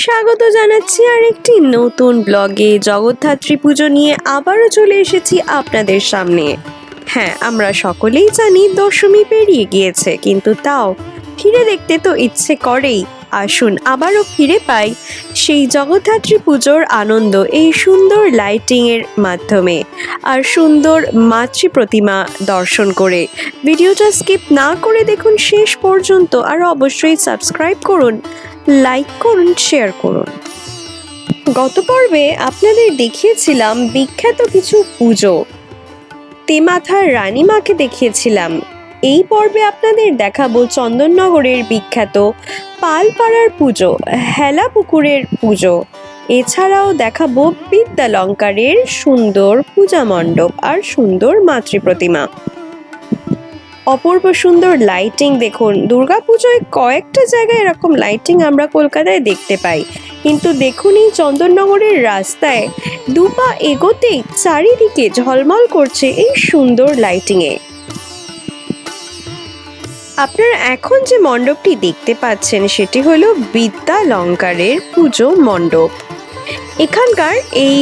স্বাগত জানাচ্ছি আর একটি নতুন ব্লগে জগদ্ধাত্রী পুজো নিয়ে আবারও চলে এসেছি আপনাদের সামনে। হ্যাঁ আমরা সকলেই জানি দশমী পেরিয়ে গিয়েছে, কিন্তু তাও ফিরে দেখতে তো ইচ্ছে করেই। আসুন, আবারও ফিরে পাই সেই জগদ্ধাত্রী পুজোর আনন্দ এই সুন্দর লাইটিংয়ের মাধ্যমে আর সুন্দর মাতৃ প্রতিমা দর্শন করে। ভিডিওটা স্কিপ না করে দেখুন শেষ পর্যন্ত আর অবশ্যই সাবস্ক্রাইব করুন। লাইক করুন, শেয়ার করুন। গত পর্বে আপনাদের দেখিয়েছিলাম বিখ্যাত কিছু পুজো। তেমাথার রানীমাকে দেখিয়েছিলাম। এই পর্বে আপনাদের দেখাবো চন্দননগরের বিখ্যাত পালপাড়ার পুজো হেলা পুকুরের পুজো। এছাড়াও দেখাবো বিদ্যালঙ্কারের সুন্দর পূজা মণ্ডপ আর সুন্দর মাতৃ প্রতিমা অপূর্ব সুন্দর লাইটিং দেখুন। দুর্গাপুজোয় কয়েকটা জায়গায় এরকম লাইটিং আমরা কলকাতায় দেখতে পাই। কিন্তু দেখুন এই চন্দননগরের রাস্তায় দুপা এগোতেই চারিদিকে ঝলমল করছে এই সুন্দর লাইটিংয়ে আপনারা এখন যে মণ্ডপটি দেখতে পাচ্ছেন, সেটি হলো বিদ্যালঙ্কারের পুজো মণ্ডপ। এখানকার এই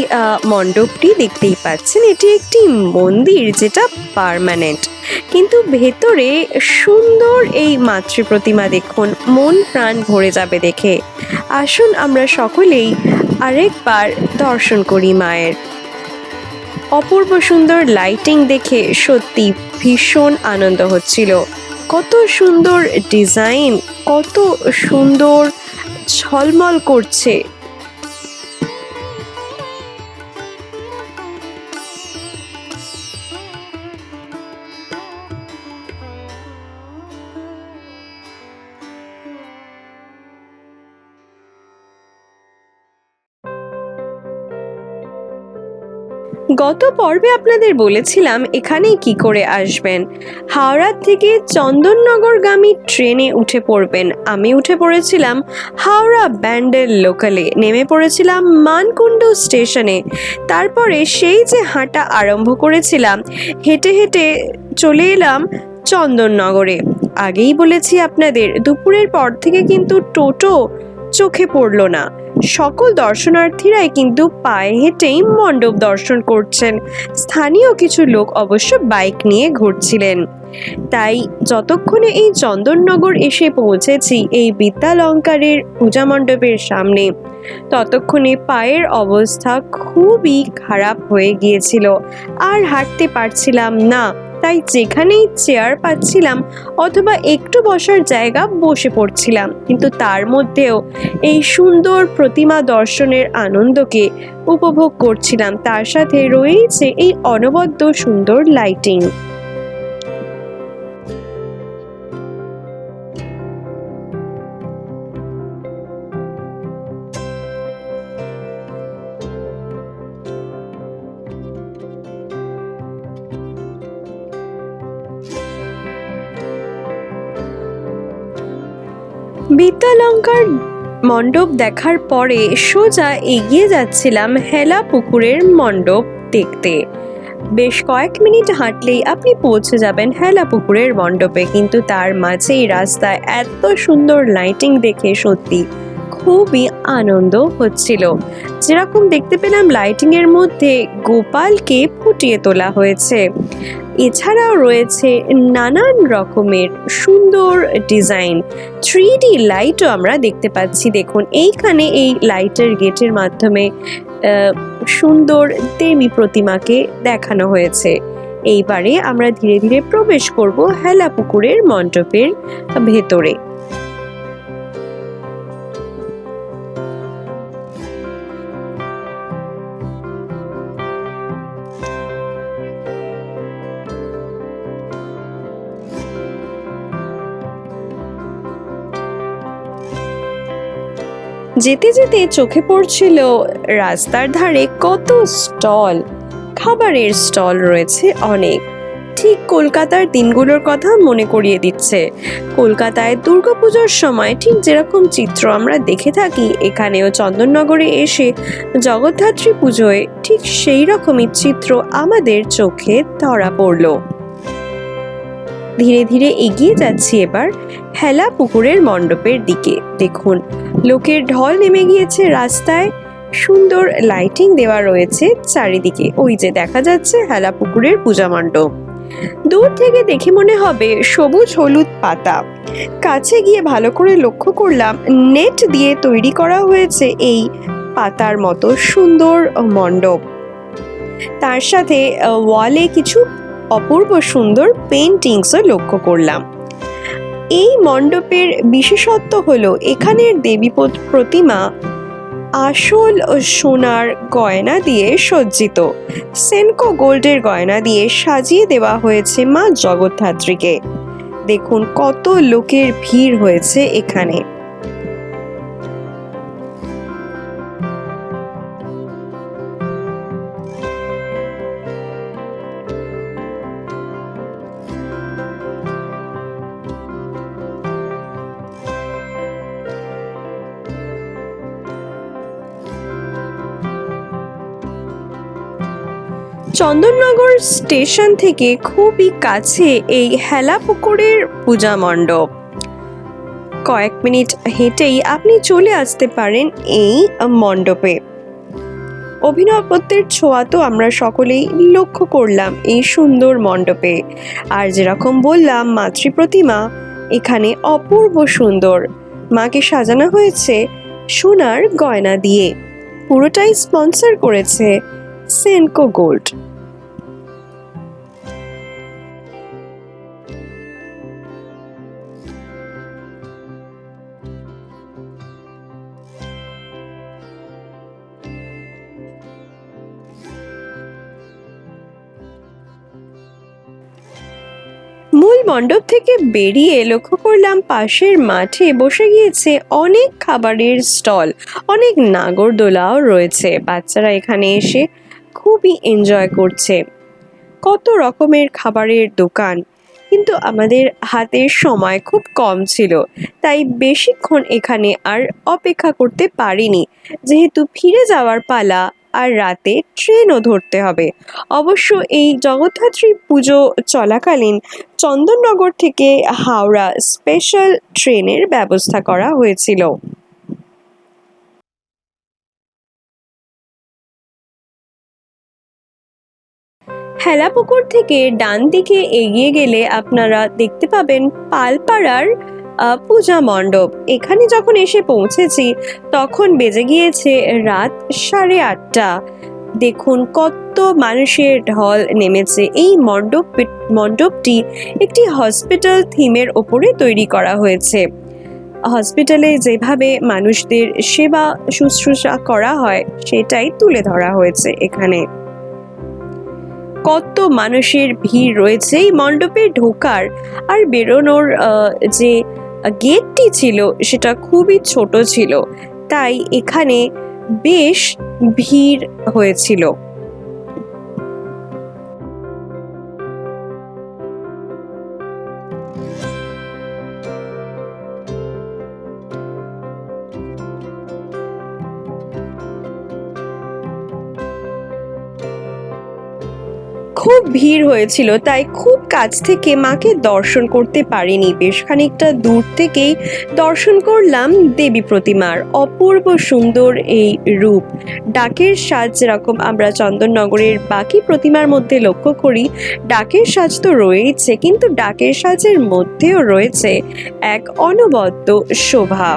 মণ্ডপটি দেখতেই পাচ্ছেন, এটি একটি মন্দির যেটা পার্মানেন্ট কিন্তু ভেতরে সুন্দর এই মাতৃ প্রতিমা দেখুন, মন প্রাণ ভরে যাবে দেখে। আসুন আমরা সকলেই আরেকবার দর্শন করি মায়ের। অপূর্ব সুন্দর লাইটিং দেখে সত্যি ভীষণ আনন্দ হচ্ছিল। কত সুন্দর ডিজাইন কত সুন্দর ঝলমল করছে। গত পর্বে আপনাদের বলেছিলাম এখানে কি করে আসবেন। হাওড়া থেকে চন্দননগরগামী ট্রেনে উঠে পড়বেন। আমি উঠে পড়েছিলাম হাওড়া ব্যান্ডেল লোকালে। নেমে পড়েছিলাম মানকুণ্ড স্টেশনে। তারপরে সেই যে হাঁটা আরম্ভ করেছিলাম, হেঁটে হেঁটে চলে এলাম চন্দননগরে। আগেই বলেছি আপনাদের, দুপুরের পর থেকে কিন্তু টোটো চোখে পড়ল না। সকল দর্শনার্থীরাই কিন্তু পায়ে হেঁটেই মণ্ডপ দর্শন করছেন। স্থানীয় কিছু লোক অবশ্য বাইক নিয়ে ঘুরছিলেন। তাই যতক্ষণে এই চন্দননগর এসে পৌঁছেছি, এই বিদ্যালঙ্কারের পূজা মণ্ডপের সামনে, ততক্ষণে পায়ের অবস্থা খুবই খারাপ হয়ে গিয়েছিল। আর হাঁটতে পারছিলাম না। তাই যেখানেই চেয়ার পাচ্ছিলাম অথবা একটু বসার জায়গা বসে পড়ছিলাম। কিন্তু তার মধ্যেও এই সুন্দর প্রতিমা দর্শনের আনন্দকে উপভোগ করছিলাম। তার সাথে রয়েছে এই অনবদ্য সুন্দর লাইটিং বিদ্যালঙ্কার মণ্ডপ দেখার পরে সোজা এগিয়ে যাচ্ছিলাম হেলা পুকুরের মণ্ডপ দেখতে। বেশ কয়েক মিনিট হাঁটলেই আপনি পৌঁছে যাবেন হেলা পুকুরের মণ্ডপে, কিন্তু তার মাঝেই রাস্তায় এত সুন্দর লাইটিং দেখে সত্যি খুবই আনন্দ হচ্ছিল। যেরকম দেখতে পেলাম লাইটিং এর মধ্যে গোপালকে ফুটিয়ে তোলা হয়েছে। এছাড়াও রয়েছে নানান রকমের সুন্দর ডিজাইন। থ্রি ডি লাইটও আমরা দেখতে পাচ্ছি। দেখুন, এইখানে এই লাইটের গেটের মাধ্যমে সুন্দর দেবী প্রতিমাকে দেখানো হয়েছে। এইবারে আমরা ধীরে ধীরে প্রবেশ করব হেলা পুকুরের মণ্ডপের ভেতরে। যেতে যেতে চোখে পড়ছিল রাস্তার ধারে কত স্টল। খাবারের স্টল রয়েছে অনেক। ঠিক কলকাতার দিনগুলোর কথা মনে করিয়ে দিচ্ছে। কলকাতায় দুর্গাপুজোর সময় ঠিক যেরকম চিত্র আমরা দেখে থাকি, এখানেও চন্দননগরে এসে জগদ্ধাত্রী পুজোয় ঠিক সেই রকমই চিত্র আমাদের চোখে ধরা পড়ল। ধীরে ধীরে এগিয়ে যাচ্ছি এবার হেলা পুকুরের মণ্ডপের দিকে। দেখুন, লোকের ঢল নেমে গিয়েছে রাস্তায়। সুন্দর লাইটিং দেওয়া রয়েছে চারিদিকে। ওই যে দেখা যাচ্ছে হেলা পুকুরের পূজা মণ্ডপ। দূর থেকে দেখে মনে হবে সবুজ হলুদ পাতা। কাছে গিয়ে ভালো করে লক্ষ্য করলাম, নেট দিয়ে তৈরি করা হয়েছে এই পাতার মতো সুন্দর মণ্ডপ। তার সাথে ওয়ালে কিছু অপূর্ব সুন্দর পেন্টিংসও লক্ষ্য করলাম। এই মণ্ডপের বিশেষত্ব হল এখানের দেবী প্রতিমা আসল সোনার গয়না দিয়ে সজ্জিত। সেনকো গোল্ডের গয়না দিয়ে সাজিয়ে দেওয়া হয়েছে মা জগদ্ধাত্রীকে। দেখুন কত লোকের ভিড় হয়েছে এখানে। চন্দননগর স্টেশন থেকে খুবই কাছে এই হেলা পুকুরের পূজা মণ্ডপ। কয়েক মিনিট হেঁটেই আপনি চলে আসতে পারেন এই মণ্ডপে। অভিনবত্বের ছোঁয়া তো আমরা সকলেই লক্ষ্য করলাম এই সুন্দর মণ্ডপে। আর যেরকম বললাম, মাতৃ প্রতিমা এখানে অপূর্ব সুন্দর। মাকে সাজানো হয়েছে সোনার গয়না দিয়ে। পুরোটাই স্পন্সর করেছে সেনকো গোল্ড। মণ্ডপ থেকে বেরিয়ে লক্ষ্য করলাম পাশের মাঠে বসে গিয়েছে অনেক খাবারের স্টল, অনেক নাগরদোলাও রয়েছে। বাচ্চারা এখানে এসে খুবই এনজয় করছে। কত রকমের খাবারের দোকান, কিন্তু আমাদের হাতের সময় খুব কম ছিল, তাই বেশিক্ষণ এখানে আর অপেক্ষা করতে পারিনি। যেহেতু ফিরে যাওয়ার পালা আর রাতে ট্রেনও ধরতে হবে। অবশ্য এই জগদ্ধাত্রী পুজো চলাকালীন চন্দননগর থেকে হাওড়া স্পেশাল ট্রেনের ব্যবস্থা করা হয়েছিল। হেলাপুকুর থেকে ডান দিকে এগিয়ে গেলে আপনারা দেখতে পাবেন পালপাড়ার পূজা মণ্ডপ। এখানে যখন এসে পৌঁছেছি, তখন বেজে গিয়েছে রাত সাড়ে আটটা। দেখুন কত মানুষের ঢল নেমেছে। এই মণ্ডপ, মণ্ডপটি একটি হসপিটাল থিমের ওপরে তৈরি করা হয়েছে। হসপিটালে যেভাবে মানুষদের সেবা শুশ্রূষা করা হয়, সেটাই তুলে ধরা হয়েছে এখানে। কত মানুষের ভিড় রয়েছে এই মণ্ডপে ঢোকার। আর বেরোনোর যে গেটটি ছিল সেটা খুবই ছোট ছিল তাই এখানে বেশ ভিড় হয়েছিল। খুব ভিড় হয়েছিল, তাই খুব কাছ থেকে মাকে দর্শন করতে পারিনি। বেশ খানিকটা দূর থেকেই দর্শন করলাম দেবী প্রতিমার অপূর্ব সুন্দর এই রূপ। ডাকের সাজ যেরকম আমরা চন্দননগরের বাকি প্রতিমার মধ্যে লক্ষ্য করি, ডাকের সাজ তো রয়েছে কিন্তু ডাকের সাজের মধ্যেও রয়েছে এক অনবদ্য শোভা।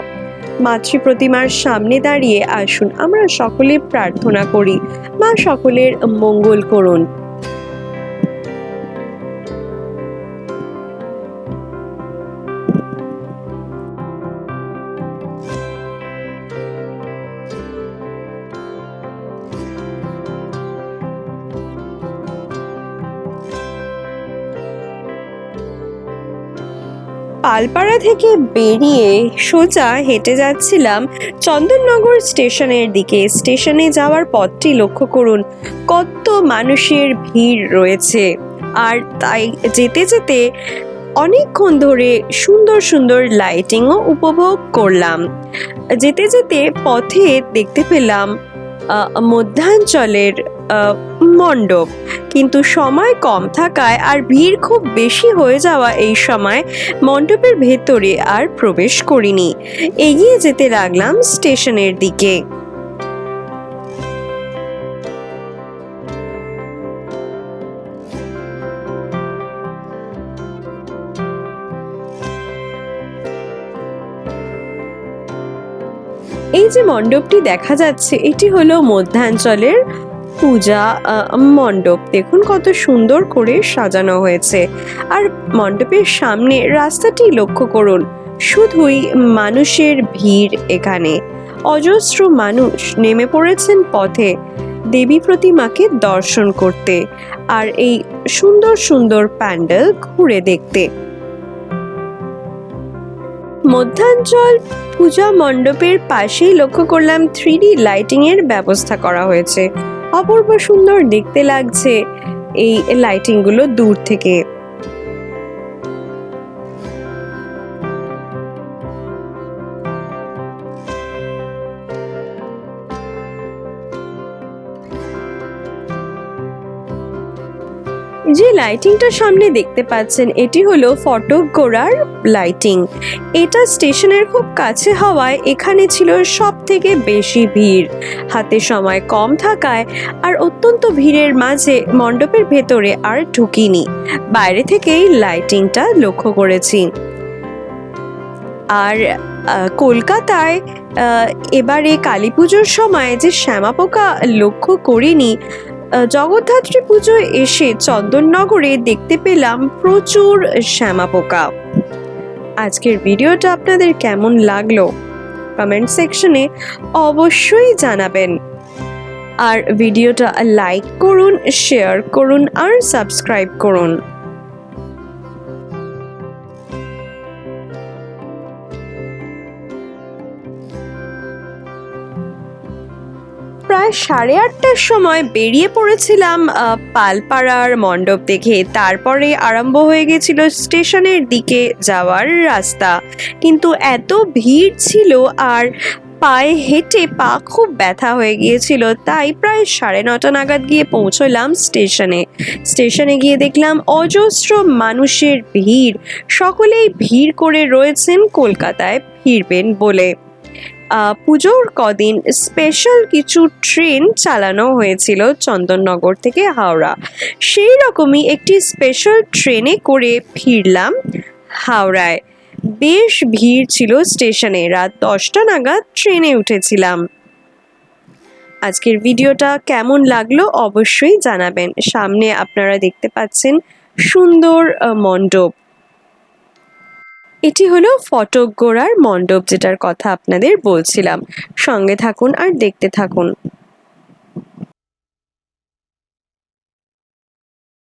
মাতৃ প্রতিমার সামনে দাঁড়িয়ে আসুন, আমরা সকলে প্রার্থনা করি। মা সকলের মঙ্গল করুন। পালপাড়া থেকে বেরিয়ে সোজা হেঁটে যাচ্ছিলাম চন্দননগর স্টেশনের দিকে। স্টেশনে যাওয়ার পথটি লক্ষ্য করুন, কত মানুষের ভিড় রয়েছে। আর তাই যেতে যেতে অনেকক্ষণ ধরে সুন্দর সুন্দর লাইটিংও উপভোগ করলাম। যেতে যেতে পথে দেখতে পেলাম মধ্যাঞ্চলের মণ্ডপ। কিন্তু সময় কম থাকায় আর ভিড় খুব বেশি হয়ে যাওয়া এই সময় মণ্ডপের ভেতরে আর প্রবেশ করিনি। এগিয়ে যেতে লাগলাম স্টেশনের দিকে। এই যে মণ্ডপটি দেখা যাচ্ছে, এটি হলো মধ্যাঞ্চলের পূজা মণ্ডপ। দেখুন কত সুন্দর করে সাজানো হয়েছে। আর মণ্ডপের সামনে রাস্তাটি লক্ষ্য করুন, শুধুই মানুষের ভিড় এখানে। অজস্র মানুষ নেমে পড়েছেন পথে, দেবী প্রতিমাকে দর্শন করতে, আর এই সুন্দর সুন্দর প্যান্ডেল ঘুরে দেখতে। মধ্যাঞ্চল পূজা মণ্ডপের পাশেই লক্ষ্য করলাম থ্রি ডি লাইটিং এর ব্যবস্থা করা হয়েছে। অপূর্ব সুন্দর দেখতে লাগছে এই লাইটিংগুলো দূর থেকে। যে লাইটিংটা সামনে দেখতে পাচ্ছেন, এটি হলো ফটক গোড়ার লাইটিং এটা স্টেশনের খুব কাছে হওয়ায় এখানে ছিল সব থেকে বেশি ভিড়। হাতে সময় কম থাকায় আর অত্যন্ত ভিড়ের মাঝে মণ্ডপের ভেতরে আর ঢুকিনি। বাইরে থেকেই লাইটিংটা লক্ষ্য করেছি। আর কলকাতায় এবারে কালী পুজোর সময় যে শ্যামা পোকা লক্ষ্য করিনি জগদ্ধাত্রী পুজোয় এসে চন্দননগরে দেখতে পেলাম প্রচুর শ্যামা পোকা। আজকের ভিডিওটা আপনাদের কেমন লাগল? কমেন্ট সেকশনে অবশ্যই জানাবেন। আর ভিডিওটা লাইক করুন শেয়ার করুন, আর সাবস্ক্রাইব করুন। প্রায় সাড়ে আটটার সময় বেরিয়ে পড়েছিলাম পালপাড়ার মণ্ডপ দেখে। তারপরে আরম্ভ হয়ে গেছিল স্টেশনের দিকে যাওয়ার রাস্তা। কিন্তু এত ভিড় ছিল আর পায়ে হেঁটে পা খুব ব্যথা হয়ে গিয়েছিল, তাই প্রায় সাড়ে নটা নাগাদ গিয়ে পৌঁছলাম স্টেশনে। স্টেশনে গিয়ে দেখলাম অজস্র মানুষের ভিড়। সকলেই ভিড় করে রয়েছেন কলকাতায় ফিরবেন বলে। পুজোর কদিন স্পেশাল কিছু ট্রেন চালানো হয়েছিল চন্দননগর থেকে হাওড়া। সেই রকমই একটি স্পেশাল ট্রেনে করে ফিরলাম হাওড়ায়। বেশ ভিড় ছিল স্টেশনে রাত দশটা নাগাদ ট্রেনে উঠেছিলাম। আজকের ভিডিওটা কেমন লাগল অবশ্যই জানাবেন। সামনে আপনারা দেখতে পাচ্ছেন সুন্দর মণ্ডপ। এটি হলো ফটক গোড়ার মণ্ডপ যেটার কথা আপনাদের বলছিলাম। সঙ্গে থাকুন আর দেখতে থাকুন।